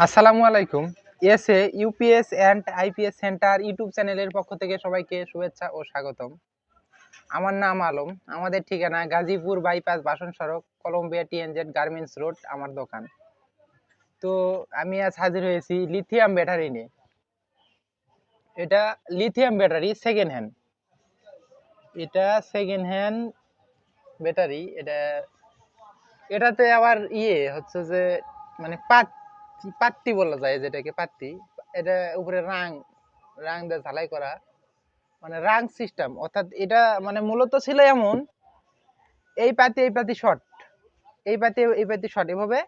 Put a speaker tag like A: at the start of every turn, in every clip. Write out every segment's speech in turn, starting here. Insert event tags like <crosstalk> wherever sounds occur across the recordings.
A: আসসালামু আলাইকুম। SA, UPS and IPS centre YouTube চ্যানেলের পক্ষ থেকে সবাইকে শুভেচ্ছা ও স্বাগতম। আমার নাম আলম। আমাদের ঠিকানা গাজীপুর বাইপাস বাসন সড়ক, কলম্বিয়া টিএনজেড গার্মেন্টস রোড, আমার দোকান। তো আমি আজ হাজির হয়েছি লিথিয়াম ব্যাটারি নিয়ে। এটা লিথিয়াম ব্যাটারি সেকেন্ড হ্যান্ড এটা সেকেন্ড হ্যান্ড ব্যাটারি। এটা, এটাতে আবার ইয়ে হচ্ছে যে মানে পাত পাত্তি বলা যায় যেটাকে পাত্তি এটা উপরে রাং রাং দিয়ে ঝালাই করা। মানে রাং সিস্টেম অর্থাৎ এটা মানে মূলত ছিল এমন, এই পাতি এই পাতি শর্ট এই পাতি এই পাতি শর্ট এভাবে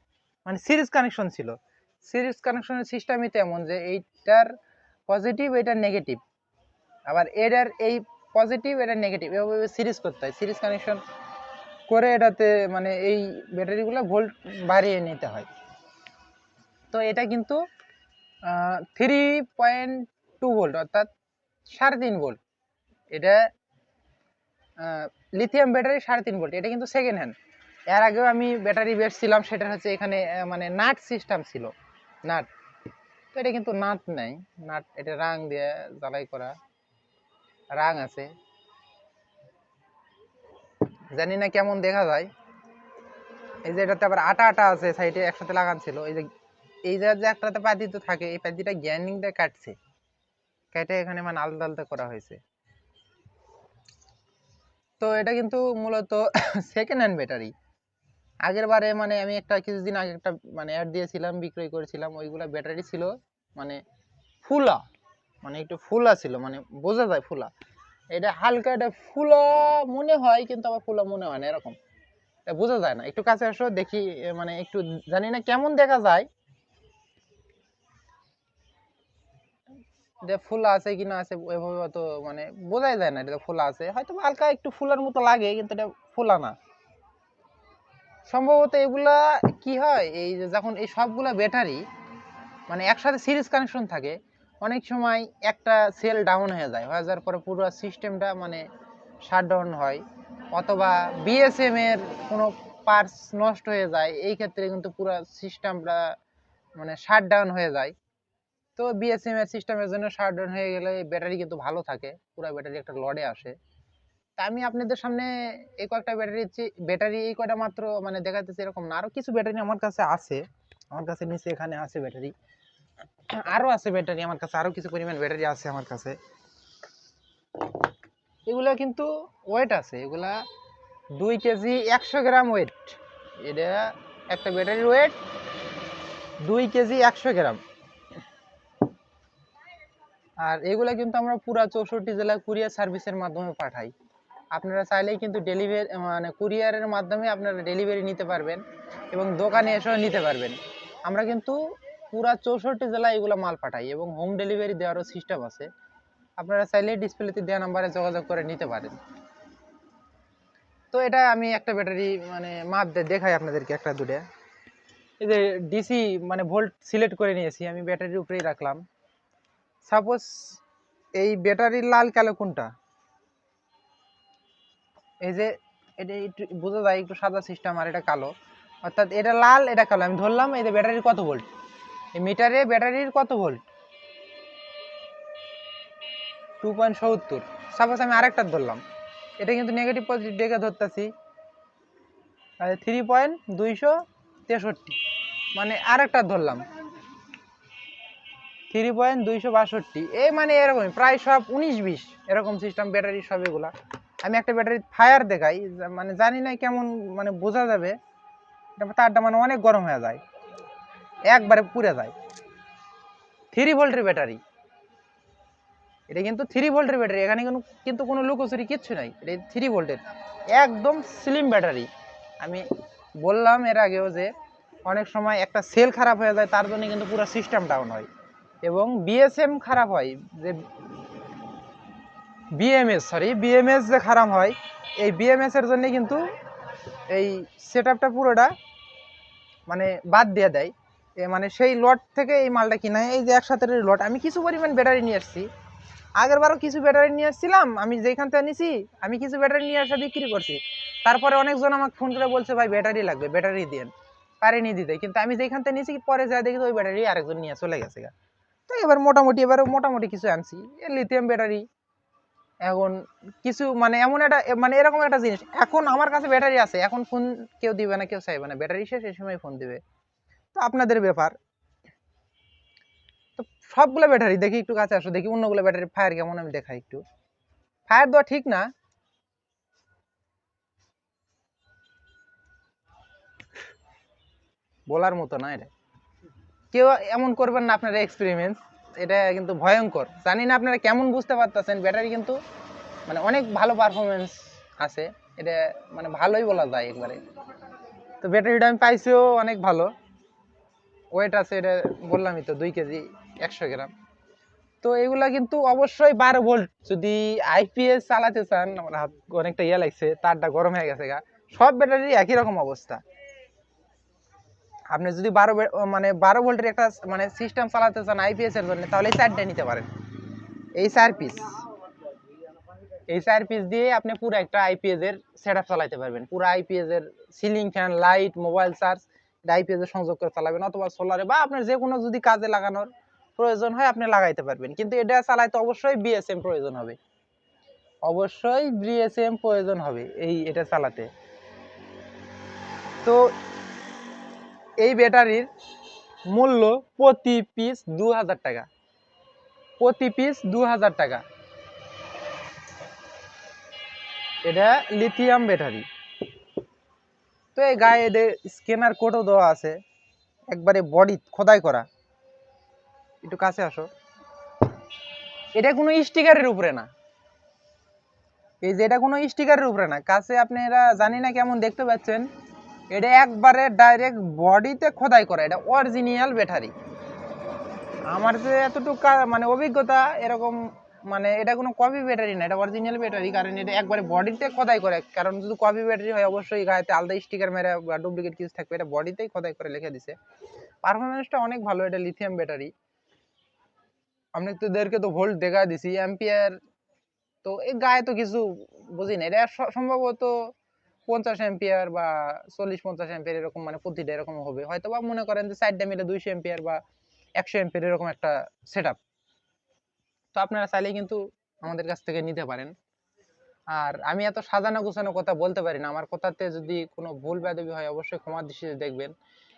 A: মানে সিরিজ কানেকশন ছিল। সিরিজ কানেকশনের সিস্টেমই তো এমন যে এইটার পজিটিভ এটা নেগেটিভ আবার এটার, এই পজিটিভ এটা নেগেটিভ এভাবে সিরিজ করতে হয়। সিরিজ কানেকশন করে এটাতে মানে এই ব্যাটারিগুলো ভোল্ট বাড়িয়ে নিতে হয়। তো এটা কিন্তু থ্রি পয়েন্ট টু ভোল্ট অর্থাৎ সাড়ে তিন ভোল্ট এটা লিথিয়াম ব্যাটারি সাড়ে তিন ভোল্ট এটা কিন্তু সেকেন্ড হ্যান্ড এর আগেও আমি ব্যাটারি বেচছিলাম সেটা হচ্ছে এখানে মানে নাট সিস্টেম ছিল, নাট। তো এটা কিন্তু নাট নেই, নাট, এটা রাং দিয়ে জ্বালাই করা রাং আছে। জানি না কেমন দেখা যায়। এই যে এটাতে আবার আটা আটা আছে সাইডে একসাথে লাগান ছিল, এই যে এই যে একটাতে পাতি তো থাকে, এই পাতিটা গ্যানিং দিয়ে কাটছে। কেটে এখানে মানে আলাদা আলাদা করা হয়েছে। তো এটা কিন্তু মূলত সেকেন্ড হ্যান্ড ব্যাটারি আগের বারে মানে আমি একটা কিছুদিন আগে একটা মানে অ্যাড দিয়েছিলাম, বিক্রয় করেছিলাম, ওইগুলা ব্যাটারি ছিল মানে ফুলা মানে একটু ফুলা ছিল মানে বোঝা যায় ফুলা। এটা হালকা এটা ফুলা মনে হয়, কিন্তু আবার ফুলা মনে হয় না, এরকম। বোঝা যায় না। একটু কাছে আসো দেখি মানে একটু জানি না কেমন দেখা যায়। এটা ফুলা আছে কি না আছে, এভাবে অত মানে বোঝাই যায় না এটা ফুলা আছে। হয়তো হালকা একটু ফুলার মতো লাগে, কিন্তু এটা ফুলা না। সম্ভবত এগুলা কি হয়, এই যে যখন এই সবগুলা ব্যাটারি মানে একসাথে সিরিজ কানেকশন থাকে, অনেক সময় একটা সেল ডাউন হয়ে যায়, হয়ে যাওয়ার পরে পুরো সিস্টেমটা মানে শাট ডাউন হয়, অথবা বিএসএম এর কোনো পার্টস নষ্ট হয়ে যায়, এই ক্ষেত্রে কিন্তু পুরো সিস্টেমটা মানে শাট ডাউন হয়ে যায়। তো বিএসএম এর সিস্টেমের জন্য শাট ডাউন হয়ে গেলে ব্যাটারি কিন্তু ভালো থাকে। পুরো ব্যাটারি একটা লড়ে আসে। তা আমি আপনাদের সামনে এই কয়েকটা ব্যাটারি ব্যাটারি এই কয়টা মাত্র মানে দেখাতেছি এরকম না। আরও কিছু ব্যাটারি আমার কাছে আছে। আমার কাছে নিচে এখানে আছে ব্যাটারি। আরও আছে ব্যাটারি আমার কাছে। আরও কিছু পরিমাণ ব্যাটারি আছে আমার কাছে। এগুলা কিন্তু ওয়েট আছে। এগুলা দুই কেজি একশো গ্রাম ওয়েট এটা একটা ব্যাটারির ওয়েট দুই কেজি একশো গ্রাম। আর এগুলা কিন্তু আমরা পুরা চৌষট্টি জেলা কুরিয়ার সার্ভিসের মাধ্যমে পাঠাই। আপনারা চাইলেই কিন্তু ডেলিভারি মানে কুরিয়ারের মাধ্যমে আপনারা ডেলিভারি নিতে পারবেন এবং দোকানে এসেও নিতে পারবেন। আমরা কিন্তু পুরা চৌষট্টি জেলায় এগুলো মাল পাঠাই এবং হোম ডেলিভারি দেওয়ারও সিস্টেম আছে। আপনারা চাইলে ডিসপ্লেতে দেওয়া নাম্বারে যোগাযোগ করে নিতে পারেন। তো এটা আমি একটা ব্যাটারি মানে মাপ দেখাই আপনাদেরকে একটা দুটো এই যে ডিসি মানে ভোল্ট সিলেক্ট করে নিয়েছি, আমি ব্যাটারির উপরেই রাখলাম। সাপোজ এই ব্যাটারির লাল কালো কোনটা? এই যে, এটা একটু বোঝা যায়, একটু সাদা সিস্টেম আর এটা কালো। অর্থাৎ এটা লাল, এটা কালো। আমি ধরলাম এই যে ব্যাটারির কত ভোল্ট এই মিটারে ব্যাটারির কত ভোল্ট টু পয়েন্ট সত্তর সাপোজ আমি আরেকটা ধরলাম। এটা কিন্তু নেগেটিভ পজিটিভ ডেকে ধরতেছি। থ্রি পয়েন্ট দুইশো তেষট্টি। মানে আরেকটা ধরলাম। থ্রি পয়েন্ট দুইশো বাষট্টি এই মানে এরকমই, প্রায় সব উনিশ বিশ, এরকম সিস্টেম ব্যাটারি সব এগুলা। আমি একটা ব্যাটারি ফায়ার দেখাই মানে জানি না কেমন মানে বোঝা যাবে তারটা মানে অনেক গরম হয়ে যায়, একবারে পুড়ে যায়। থ্রি ভোল্টের ব্যাটারি এটা কিন্তু থ্রি ভোল্টের ব্যাটারি এখানে কিন্তু কিন্তু কোনো লুকোচুরি কিচ্ছু নাই, এটা থ্রি ভোল্টের একদম স্লিম ব্যাটারি আমি বললাম এর আগেও যে, অনেক সময় একটা সেল খারাপ হয়ে যায়, তার জন্য কিন্তু পুরো সিস্টেম ডাউন হয়। এবং বিএসএম খারাপ হয়, যে বিএমএস সরি বিএমএস যে খারাপ হয়, এই বিএমএস এর জন্য কিন্তু এই সেট আপটা পুরোটা মানে বাদ দিয়ে দেয়। মানে সেই লট থেকে এই মালটা কিনা এই যে একসাথে লট আমি কিছু পরিমাণ ব্যাটারি নিয়ে আসছি। আগের বারও কিছু ব্যাটারি নিয়ে আসছিলাম, আমি যেখান থেকে নিছি, আমি কিছু ব্যাটারি নিয়ে আসা বিক্রি করছি। তারপরে অনেকজন আমাকে ফোন করে বলছে, ভাই ব্যাটারি লাগবে ব্যাটারি দিন। পারেনি দিতে, কিন্তু আমি যেখান থেকে নিয়েছি পরে যা দেখি ওই ব্যাটারি আরেকজন নিয়ে চলে গেছে তো এবার মোটামুটি এবার মোটামুটি কিছু আনছি। লিথিয়াম ব্যাটারি এখন কিছু মানে এমন একটা মানে এরকম একটা জিনিস। এখন আমার কাছে ব্যাটারি আছে, এখন ফোন কেউ দিবে না, কেউ চাইবে না। ব্যাটারি শেষ এই সময় ফোন দিবে। তো আপনাদের ব্যাপার। তো সবগুলো ব্যাটারি দেখি একটু কাছে আসো, দেখি অন্যগুলো ব্যাটারি ফায়ার কেমন, আমি দেখাই একটু। ফায়ার দেওয়া ঠিক না। বলার মতো না এটা। কেউ এমন করবেন না আপনারা এক্সপেরিমেন্ট এটা কিন্তু ভয়ঙ্কর। জানি না আপনারা কেমন বুঝতে পারতেছেন, ব্যাটারি কিন্তু মানে অনেক ভালো পারফরমেন্স আছে। এটা মানে ভালোই বলা যায় একবারে। তো ব্যাটারিটা আমি পাইছিও অনেক ভালো। ওয়েট আছে এটা বললামই তো, দুই কেজি, একশো গ্রাম। তো এগুলা কিন্তু অবশ্যই বারো ভোল্ট যদি আইপিএস চালাতে চান, আমার হাত অনেকটা ইয়ে লাগছে, তারটা গরম হয়ে গেছে গা। সব ব্যাটারি একই রকম অবস্থা। আপনি যদি বারো মানে বারো ভোল্টের একটা মানে সিস্টেম চালাতে চান আইপিএস এর জন্য, তাহলে এই চারটা নিতে পারেন। এই চার পিস এই চার পিস দিয়ে আপনি পুরো একটা আইপিএস এর সেট আপ চালাতে পারবেন। পুরো আইপিএস এর ceiling fan light mobile charge IPS এর সংযোগ করে চালাবেন, অথবা সোলারে বা আপনার যে কোনো যদি কাজে লাগানোর প্রয়োজন হয়, আপনি লাগাইতে পারবেন। কিন্তু এটা চালাইতে অবশ্যই বিএসএম প্রয়োজন হবে। অবশ্যই বিএসএম প্রয়োজন হবে এই এটা চালাতে। তো এই ব্যাটারির মূল্য প্রতি পিস দু হাজার টাকা। প্রতি পিস দু হাজার টাকা। এটা লিথিয়াম ব্যাটারি তো এই গায়ে এদের স্ক্যানার কোডও দেওয়া আছে। একবারে বডি খোদাই করা। একটু কাছে আসো। এটা কোনো স্টিকারের উপরে না। এই যে এটা কোনো স্টিকারের উপরে না। কাছে আপনি আপনারা জানি না কেমন দেখতে পাচ্ছেন। এটা একবারে ডাইরেক্ট বডিতে খোদাই করা, এটা অরিজিনাল ব্যাটারি আমার যে এতটুকু মানে অভিজ্ঞতা, এরকম মানে এটা কোনো কপি ব্যাটারি না, এটা অরিজিনাল ব্যাটারি কারণ এটা একবারে বডিতে খোদাই করে। কারণ যদি কপি ব্যাটারি হয়, অবশ্যই গায়েতে আলাদা স্টিকার মেরে বা ডুপ্লিকেট কিছু থাকবে, এটা বডিতেই খোদাই করে লিখে দিছে। পারফরমেন্সটা অনেক ভালো, এটা লিথিয়াম ব্যাটারি আমি তোদেরকে তো ভোল্ট দেখা দিছি অ্যাম্পিয়ার তো এই গায়ে তো কিছু বুঝি না, এটা সম্ভবত পঞ্চাশ এম্পিয়ার বা চল্লিশ পঞ্চাশ এম্পিয়ার এরকম মানে প্রতিটা এরকম হবে। হয়তো বা মনে করেন যে সাইডটা মিলে দুইশো এম্পিয়ার বা একশো এম্পিয়ার এরকম একটা সেট তো আপনারা চাইলে কিন্তু আমাদের কাছ থেকে নিতে পারেন। আর আমি এত সাজানো গোছানো কথা বলতে পারি না। আমার কথাতে যদি কোনো ভুল বেদবি হয়, অবশ্যই ক্ষমা দৃষ্টিতে দেখবেন।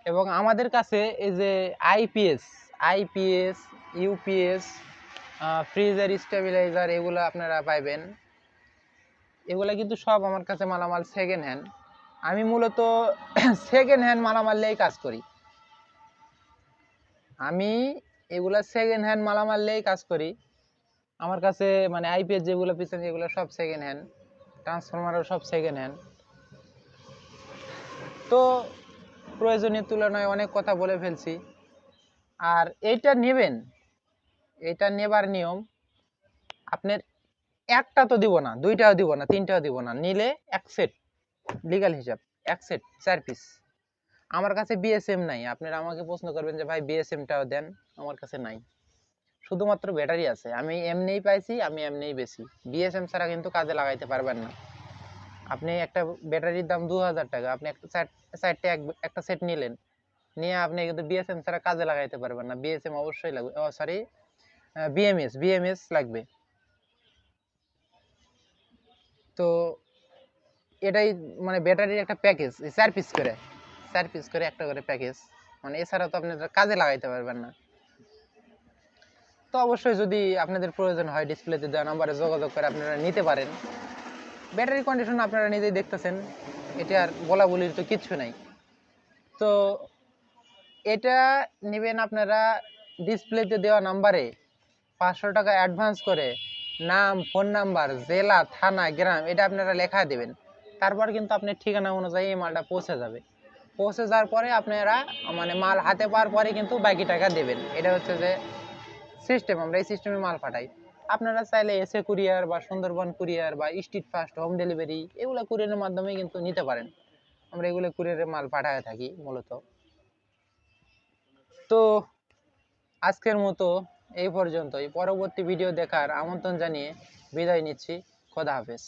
A: এবং আমাদের কাছে এই যে IPS IPS UPS freezer stabiliser এগুলো আপনারা পাইবেন। এগুলা কিন্তু সব আমার কাছে মালামাল সেকেন্ড হ্যান্ড আমি মূলত <coughs> সেকেন্ড হ্যান্ড মালামাল নিয়েই কাজ করি। আমি এগুলা সেকেন্ড হ্যান্ড মালামাল নিয়েই কাজ করি। আমার কাছে মানে আইপিএস যেগুলো পিছনে যেগুলো সব সেকেন্ড হ্যান্ড ট্রান্সফরমারও সব সেকেন্ড হ্যান্ড তো প্রয়োজনীয় তুলনায় অনেক কথা বলে ফেলছি। আর এইটা নেবেন। এটা নেবার নিয়ম। আপনার একটা তো দিব না, দুইটাও দিব না, তিনটাও দিব না, নিলে এক সেট লিগাল হিসাব, এক সেট চার পিস আমার কাছে বিএসএম নাই, আপনারা আমাকে প্রশ্ন করবেন যে, ভাই বিএসএমটাও দেন? আমার কাছে নাই। শুধুমাত্র ব্যাটারি আছে, আমি এমনিই পাইছি, আমি এমনিই বেশি। বিএসএম ছাড়া কিন্তু কাজে লাগাইতে পারবেন না। আপনি একটা ব্যাটারির দাম দু হাজার টাকা, আপনি একটা সেটটা একটা সেট নিলেন, নিয়ে আপনি কিন্তু বিএসএম ছাড়া কাজে লাগাইতে পারবেন না। বিএসএম অবশ্যই লাগবে সরি বিএমএস বিএমএস লাগবে। তো এটাই মানে ব্যাটারির একটা প্যাকেজ চার পিস করে। চার পিস করে একটা করে প্যাকেজ মানে এছাড়া তো আপনি এটা কাজে লাগাইতে পারবেন না। তো অবশ্যই যদি আপনাদের প্রয়োজন হয় ডিসপ্লেতে দেওয়া নাম্বারে যোগাযোগ করে আপনারা নিতে পারেন। ব্যাটারি কন্ডিশন আপনারা নিজেই দেখতেছেন। এটা আর বলা বলির তো কিচ্ছু নাই। তো এটা নেবেন আপনারা ডিসপ্লেতে দেওয়া নাম্বারে পাঁচশো টাকা অ্যাডভান্স করে নাম ফোন নাম্বার জেলা, থানা, গ্রাম, এটা আপনারা লেখা দেবেন। তারপর কিন্তু আপনার ঠিকানা অনুযায়ী এই মালটা পৌঁছে যাবে। পৌঁছে যাওয়ার পরে আপনারা মানে মাল হাতে পাওয়ার পরে কিন্তু বাকি টাকা দেবেন। এটা হচ্ছে যে সিস্টেম আমরা এই সিস্টেমে মাল পাঠাই। আপনারা চাইলে এসে কুরিয়ার বা সুন্দরবন কুরিয়ার বা স্ট্রিট ফাস্ট হোম ডেলিভারি এগুলো কুরিয়ারের মাধ্যমে কিন্তু নিতে পারেন। আমরা এগুলো কুরিয়ারে মাল পাঠায় থাকি মূলত। তো, আজকের মতো এই পর্যন্তই। পরবর্তী ভিডিও দেখার আমন্ত্রণ জানিয়ে বিদায় নিচ্ছি। খোদা হাফেজ।